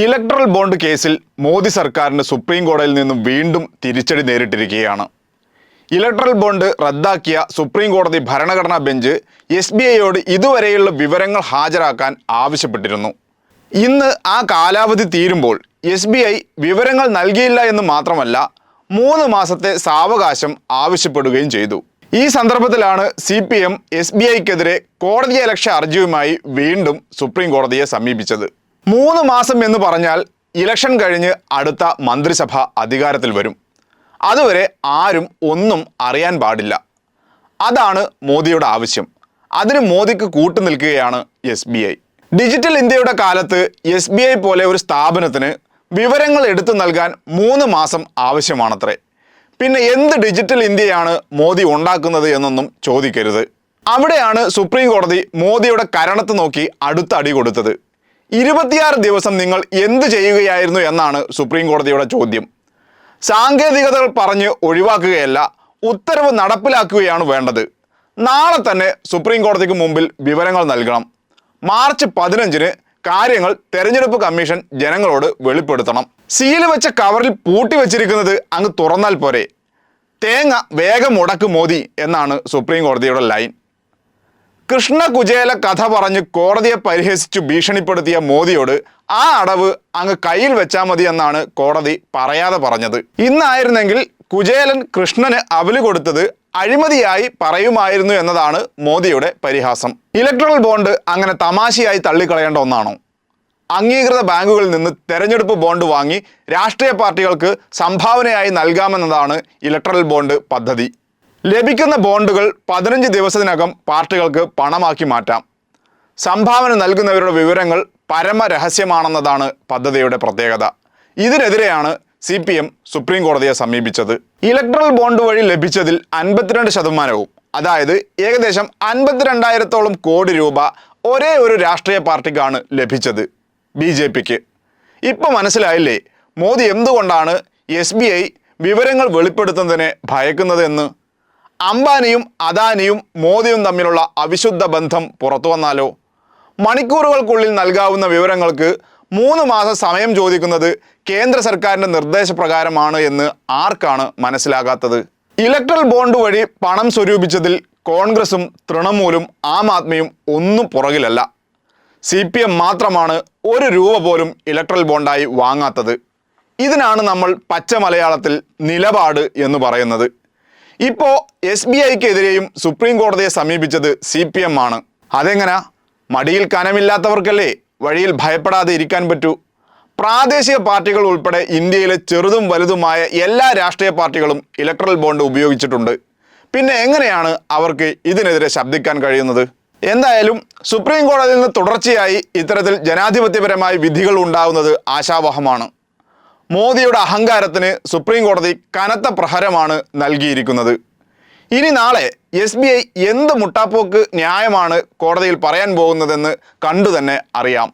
Electoral bond കേസിൽ മോദി സർക്കാരിന് supreme കോടതിയിൽ നിന്നും വീണ്ടും തിരിച്ചടി നേരിട്ടിരിക്കുകയാണ്. ഇലക്ട്രൽ ബോണ്ട് റദ്ദാക്കിയ സുപ്രീം കോടതി ഭരണഘടനാ ബെഞ്ച് എസ് ബി ഐയോട് ഇതുവരെയുള്ള വിവരങ്ങൾ ഹാജരാക്കാൻ ആവശ്യപ്പെട്ടിരുന്നു. ഇന്ന് ആ കാലാവധി തീരുമ്പോൾ എസ് ബി ഐ വിവരങ്ങൾ നൽകിയില്ല എന്ന് മാത്രമല്ല മൂന്ന് മാസത്തെ സാവകാശം ആവശ്യപ്പെടുകയും ചെയ്തു. ഈ സന്ദർഭത്തിലാണ് C P M S B ഐക്കെതിരെ കോടതിയലക്ഷ്യ ഹർജിയുമായി വീണ്ടും സുപ്രീം കോടതിയെ സമീപിച്ചത്. മൂന്ന് മാസം എന്ന് പറഞ്ഞാൽ ഇലക്ഷൻ കഴിഞ്ഞ് അടുത്ത മന്ത്രിസഭ അധികാരത്തിൽ വരും. അതുവരെ ആരും ഒന്നും അറിയാൻ പാടില്ല. അതാണ് മോദിയുടെ ആവശ്യം. അതിന് മോദിക്ക് കൂട്ടു നിൽക്കുകയാണ് എസ് ബി ഐ. ഡിജിറ്റൽ ഇന്ത്യയുടെ കാലത്ത് എസ് ബി ഐ പോലെ ഒരു സ്ഥാപനത്തിന് വിവരങ്ങൾ എടുത്തു നൽകാൻ മൂന്ന് മാസം ആവശ്യമാണത്രേ. പിന്നെ എന്ത് ഡിജിറ്റൽ ഇന്ത്യയാണ് മോദി ഉണ്ടാക്കുന്നത് എന്നൊന്നും ചോദിക്കരുത്. അവിടെയാണ് സുപ്രീം കോടതി മോദിയുടെ കരണത്ത് നോക്കി അടുത്ത അടി കൊടുത്തത്. ഇരുപത്തിയാറ് ദിവസം നിങ്ങൾ എന്ത് ചെയ്യുകയായിരുന്നു എന്നാണ് സുപ്രീം കോടതിയുടെ ചോദ്യം. സാങ്കേതികതകൾ പറഞ്ഞ് ഒഴിവാക്കുകയല്ല ഉത്തരവ് നടപ്പിലാക്കുകയാണ് വേണ്ടത്. നാളെ തന്നെ സുപ്രീം കോടതിക്ക് മുമ്പിൽ വിവരങ്ങൾ നൽകണം. മാർച്ച് പതിനഞ്ചിന് കാര്യങ്ങൾ തെരഞ്ഞെടുപ്പ് കമ്മീഷൻ ജനങ്ങളോട് വെളിപ്പെടുത്തണം. സീൽ വെച്ച കവറിൽ പൂട്ടി വെച്ചിരിക്കുന്നത് അങ്ങ് തുറന്നാൽ പോരെ. തേങ്ങ വേഗം മുടക്ക് മോദി എന്നാണ് സുപ്രീം കോടതിയുടെ ലൈൻ. കൃഷ്ണ കുചേല കഥ പറഞ്ഞ് കോടതിയെ പരിഹസിച്ചു ഭീഷണിപ്പെടുത്തിയ മോദിയോട് ആ അടവ് അങ്ങ് കയ്യിൽ വെച്ചാൽ മതി എന്നാണ് കോടതി പറയാതെ പറഞ്ഞത്. ഇന്നായിരുന്നെങ്കിൽ കുചേലൻ കൃഷ്ണന് അവൽ കൊടുത്തത് അഴിമതിയായി പറയുമായിരുന്നു എന്നതാണ് മോദിയുടെ പരിഹാസം. ഇലക്ട്രൽ ബോണ്ട് അങ്ങനെ തമാശയായി തള്ളിക്കളയേണ്ട ഒന്നാണോ? അംഗീകൃത ബാങ്കുകളിൽ നിന്ന് തെരഞ്ഞെടുപ്പ് ബോണ്ട് വാങ്ങി രാഷ്ട്രീയ പാർട്ടികൾക്ക് സംഭാവനയായി നൽകാമെന്നതാണ് ഇലക്ട്രൽ ബോണ്ട് പദ്ധതി. ലഭിക്കുന്ന ബോണ്ടുകൾ പതിനഞ്ച് ദിവസത്തിനകം പാർട്ടികൾക്ക് പണമാക്കി മാറ്റാം. സംഭാവന നൽകുന്നവരുടെ വിവരങ്ങൾ പരമരഹസ്യമാണെന്നതാണ് പദ്ധതിയുടെ പ്രത്യേകത. ഇതിനെതിരെയാണ് സി പി എം സുപ്രീം കോടതിയെ സമീപിച്ചത്. ഇലക്ട്രൽ ബോണ്ട് വഴി ലഭിച്ചതിൽ അൻപത്തിരണ്ട് ശതമാനവും അതായത് ഏകദേശം അൻപത്തിരണ്ടായിരത്തോളം കോടി രൂപ ഒരേ ഒരു രാഷ്ട്രീയ പാർട്ടിക്കാണ് ലഭിച്ചത് ബി ജെ പിക്ക്. ഇപ്പൊ മനസ്സിലായില്ലേ? മോദി എന്തുകൊണ്ടാണ് എസ് ബി ഐ വിവരങ്ങൾ വെളിപ്പെടുത്തുന്നതിനെ ഭയക്കുന്നത് എന്ന്? അംബാനിയും അദാനിയും മോദിയും തമ്മിലുള്ള അവിശുദ്ധ ബന്ധം പുറത്തു വന്നാലോ? മണിക്കൂറുകൾക്കുള്ളിൽ നൽകാവുന്ന വിവരങ്ങൾക്ക് മൂന്ന് മാസം സമയം ചോദിക്കുന്നത് കേന്ദ്ര സർക്കാരിന്റെ നിർദ്ദേശപ്രകാരമാണ് എന്ന് ആർക്കാണ് മനസ്സിലാകാത്തത്? ഇലക്ട്രൽ ബോണ്ട് വഴി പണം സ്വരൂപിച്ചതിൽ കോൺഗ്രസും തൃണമൂലും ആം ആദ്മിയും ഒന്നും പുറകിലല്ല. സി പി എം മാത്രമാണ് ഒരു രൂപ പോലും ഇലക്ട്രൽ ബോണ്ടായി വാങ്ങാത്തത്. ഇതിനാണ് നമ്മൾ പച്ച മലയാളത്തിൽ നിലപാട് എന്ന് പറയുന്നത്. ഇപ്പോൾ എസ് ബി ഐക്കെതിരെയും സുപ്രീം കോടതിയെ സമീപിച്ചത് സി പി എം ആണ്. അതെങ്ങനെ? മടിയിൽ കനമില്ലാത്തവർക്കല്ലേ വഴിയിൽ ഭയപ്പെടാതെ ഇരിക്കാൻ പറ്റൂ? പ്രാദേശിക പാർട്ടികൾ ഉൾപ്പെടെ ഇന്ത്യയിലെ ചെറുതും വലുതുമായ എല്ലാ രാഷ്ട്രീയ പാർട്ടികളും ഇലക്ട്രൽ ബോണ്ട് ഉപയോഗിച്ചിട്ടുണ്ട്. പിന്നെ എങ്ങനെയാണ് അവർക്ക് ഇതിനെതിരെ ശബ്ദിക്കാൻ കഴിയുന്നത്? എന്തായാലും സുപ്രീം കോടതിയിൽ നിന്ന് തുടർച്ചയായി ഇത്തരത്തിൽ ജനാധിപത്യപരമായ വിധികൾ ഉണ്ടാവുന്നത് ആശാവഹമാണ്. മോദിയുടെ അഹങ്കാരത്തിന് സുപ്രീം കോടതി കനത്ത പ്രഹരമാണ് നൽകിയിരിക്കുന്നത്. ഇനി നാളെ എസ് ബി ഐ എന്ത് മുട്ടാപ്പോക്ക് ന്യായമാണ് കോടതിയിൽ പറയാൻ പോകുന്നതെന്ന് കണ്ടു തന്നെ അറിയാം.